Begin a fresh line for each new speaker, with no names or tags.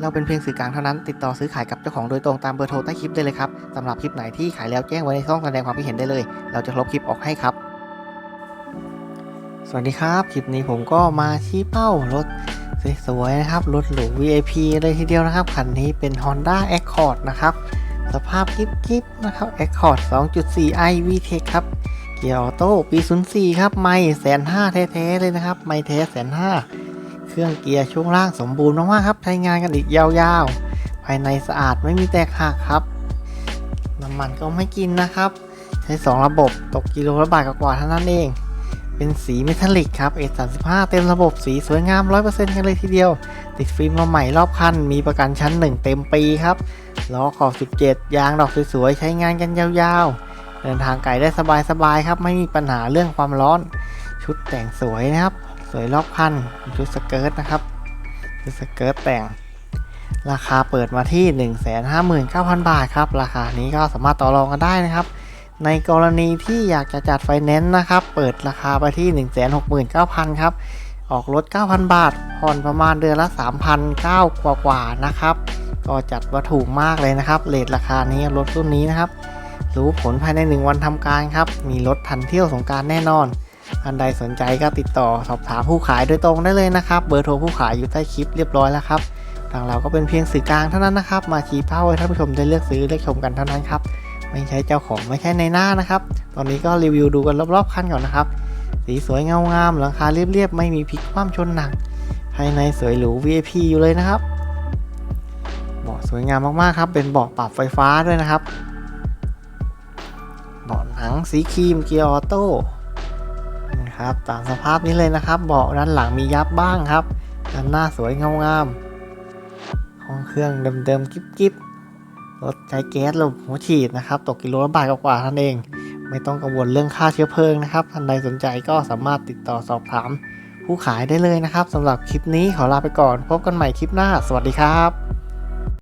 เราเป็นเพียงสื่อกลางเท่านั้น ติดต่อซื้อขายกับเจ้าของโดยตรงตามเบอร์โทรใต้คลิปได้เลยครับสำหรับคลิปไหนที่ขายแล้วแจ้งไว้ในช่องแสดงความคิดเห็นได้เลย เราจะลบคลิปออกให้ครับ สวัสดีครับ คลิปนี้ผมก็มาชี้เป้ารถสวยๆนะครับ รถหรู VIP เลยทีเดียวนะครับคันนี้เป็น Honda Accord นะครับสภาพกิ๊บๆนะครับ Accord 2.4i VTEC ครับเกียร์ออโต้ปี 04 ครับ ไม่แสนห้าแท้ๆเลยนะครับ ไม่แท้แสนห้า เครื่องเกียร์ช่วงล่างสมบูรณ์มากๆครับใช้งานกันอีกยาวๆ ภายในสะอาดไม่มีแตกหักครับ น้ำมันก็ไม่กินนะครับ ใช้ 2 ระบบตกกิโลละบาทกว่าเท่านั้นเอง เป็นสีเมทัลลิกครับ A35 เต็มระบบสีสวยงาม 100%กันเลยทีเดียว ติดฟิล์มมาใหม่รอบคัน มีประกันชั้น 1 เต็มปีครับล้อขอบ 17 ยางดอกสวยๆ ใช้งานกันยาวๆ เดินทางไกลได้สบายๆ ครับ ไม่มีปัญหาเรื่องความร้อน ชุดแต่งสวยนะครับ วยรอบคันชุดสเกิร์ตนะครับชุดสเกิร์ตแต่ง ราคาเปิดมาที่ 159,000 บาทครับ ราคานี้ก็สามารถต่อรองกันได้นะครับ ในกรณีที่อยากจะจัดไฟแนนซ์นะครับ เปิดราคาไปที่ 169,000 ครับ ออกรถ 9,000 บาท ผ่อนประมาณเดือนละ3,900กว่ากว่าๆนะครับ ก็จัดว่าถูกมากเลยนะครับเลทราคานี้รถรุ่นนี้นะครับ รู้ผลภายใน 1 วันทำการครับ มีรถทันเที่ยวสงการแน่นอน ท่านใดสนใจก็ติดต่อสอบถามผู้ขายโดยตรงได้เลยนะครับ เบอร์โทรผู้ขายอยู่ใต้คลิปเรียบร้อยแล้วครับ ทางเราก็เป็นเพียงสื่อกลางเท่านั้นนะครับ มาชี้เป้าให้ท่านผู้ชมได้เลือกซื้อเลือกชมกันเท่านั้นครับ ไม่ใช่เจ้าของไม่ใช่ในหน้านะครับ ตอนนี้ก็รีวิวดูกันรอบๆคันก่อนนะครับ สีสวยเงางาม หลังคาเรียบๆ ไม่มีพลิกคว่ำชนหนัก ภายในสวยหรู VIP อยู่เลยนะครับ เบาะสวยงามมากๆครับ เป็นเบาะปรับไฟฟ้าด้วยนะครับ เบาะหนังสีครีมเกียร์ออโต้ นะครับ ตามสภาพนี้เลยนะครับ เบาะด้านหลังมียับบ้างครับด้านหน้าสวยเงางามห้องเครื่องเดิมๆกิ๊บๆรถใช้แก๊สลมหัวฉีดนะครับ ตกกิโลละบาทกว่าท่านเอง ไม่ต้องกังวลเรื่องค่าเชื้อเพลิงนะครับท่านใดสนใจก็สามารถติดต่อสอบถาม ผู้ขายได้เลยนะครับสำหรับคลิปนี้ขอลาไปก่อน พบกันใหม่คลิปหน้า สวัสดีครับ